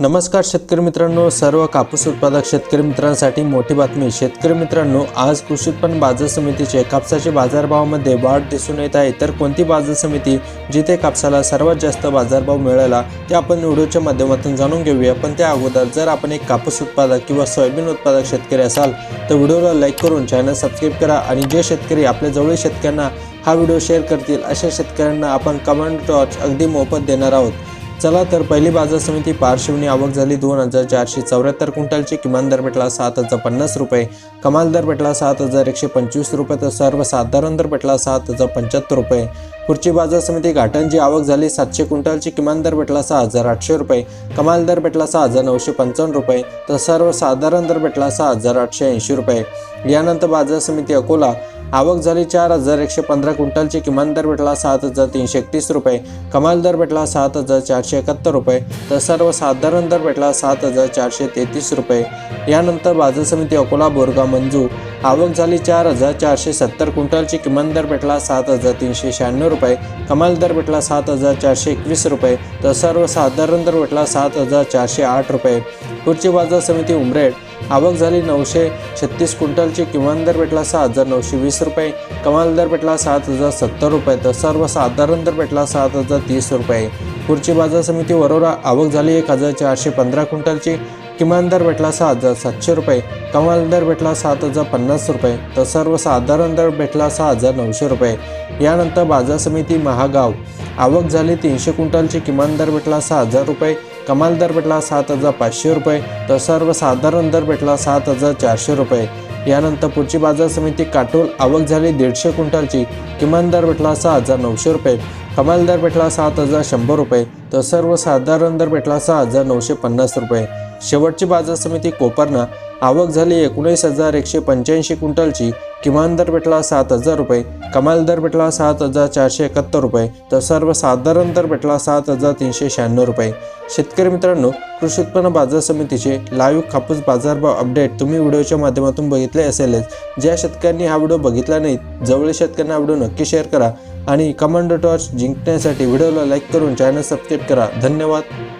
नमस्कार शेतकरी मित्रांनो सर्व कापूस उत्पादक शेतकरी मित्रांसाठी मोठी बातमी. शेतकरी मित्रांनो आज कृषी उत्पन्न बाजार समितीचे कापसाचे बाजारभावामध्ये वाढ दिसून येत आहे. तर कोणती बाजार समिती जिथे कापसाला सर्वात जास्त बाजारभाव मिळाला ते आपण व्हिडिओच्या माध्यमातून जाणून घेऊया. पण त्या अगोदर जर आपण एक कापूस उत्पादक किंवा सोयाबीन उत्पादक शेतकरी असाल तर व्हिडिओला लाईक करून चॅनल सबस्क्राईब करा आणि जे शेतकरी आपल्या जवळील शेतकऱ्यांना हा व्हिडिओ शेअर करतील अशा शेतकऱ्यांना आपण कमांड टॉर्च अगदी मोफत देणार आहोत. चला तर पहिली बाजार समिती पार्श्वनी आवक झाली दोन हजार चारशे चौऱ्याहत्तर क्विंटलची. किमान दर भेटला सात हजार पन्नास रुपये. कमाल दर भेटला सात हजार एकशे पंचवीस रुपये तर सर्वसाधारण दर भेटला सात हजार पंच्याहत्तर रुपये. पुढची बाजार समिती घाटांची आवक झाली सातशे क्विंटलची. किमान दर भेटला सहा हजार आठशे रुपये. कमाल दर भेटला सहा हजार नऊशे पंचावन्न रुपये तर सर्वसाधारण दर भेटला सहा हजार आठशे ऐंशी रुपये. यानंतर बाजार समिती अकोला आवक झाली चार हजार एकशे पंधरा क्विंटलची किमान दर भेटला सात हजार तीनशे एकतीस रुपये. कमाल दर भेटला सात हजार चारशे एकाहत्तर रुपये. तर सर्वसाधारण दर भेटला सात हजार चारशे तेहतीस रुपये. यानंतर बाजार समिती अकोला बोरगा मंजू. आवक झाली चार हजार चारशे सत्तर क्विंटलची किमान दर भेटला सात हजार तीनशे शहाण्णव रुपये. कमाल दर भेटला सात हजार चारशे एकवीस रुपये. तर सर्वसाधारण दर भेटला सात हजार चारशे आठ रुपये. पुढची बाजार समिती उमरेड. आवक झाली नऊशे छत्तीस क्विंटलची. किमान दर भेटला सहा हजार नऊशे वीस रुपये. कमाल दर भेटला सात हजार सत्तर रुपये. तर सर्वसाधारण दर भेटला सात हजार तीस रुपये. पुढची बाजार समिती वरोरा आवक झाली एक हजार चारशे पंधरा क्विंटलची. किमान दर भेटला सहा हजार सातशे रुपये. कमाल दर भेटला सात हजार पन्नास रुपये. तर सर्वसाधारण दर भेटला सहा हजार नऊशे रुपये. यानंतर बाजार समिती महागाव. आवक झाली तीनशे क्विंटलची किमान दर भेटला सहा हजार रुपये. कमाल दर भेटला सात हजार पाचशे रुपये. तर सर्वसाधारण दर भेटला सात हजार चारशे रुपये. यानंतर पुढची बाजार समिती काटोल आवक झाली दीडशे क्विंटलची. किमान दर भेटला सहा हजार नऊशे रुपये. कमाल दर भेटला सात हजार शंभर रुपये. तर सर्वसाधारण दर भेटला सहा हजार नऊशे पन्नास रुपये. शेवटची बाजार समिती कोपरना आवक झाली एकोणीस हजार एकशे पंच्याऐंशी क्विंटलची. किमान दर भेटला सात हजार रुपये कमाल दर भेटला सात हजार चारशे एकाहत्तर रुपये तर सर्वसाधारण दर भेटला सात हजार तीनशे शहाण्णव रुपये. शेतकरी मित्रांनो कृषी उत्पन्न बाजार समितीचे लाईव्ह कापूस बाजारभाव अपडेट तुम्ही व्हिडिओच्या माध्यमातून बघितले असेलच. ज्या शेतकऱ्यांनी हा व्हिडिओ बघितला नाही जवळील शेतकऱ्यांना हा व्हिडिओ नक्की शेअर करा आणि कमांडो टॉर्च जिंकण्यासाठी व्हिडिओला लाईक करून चॅनल सबस्क्राईब करा. धन्यवाद.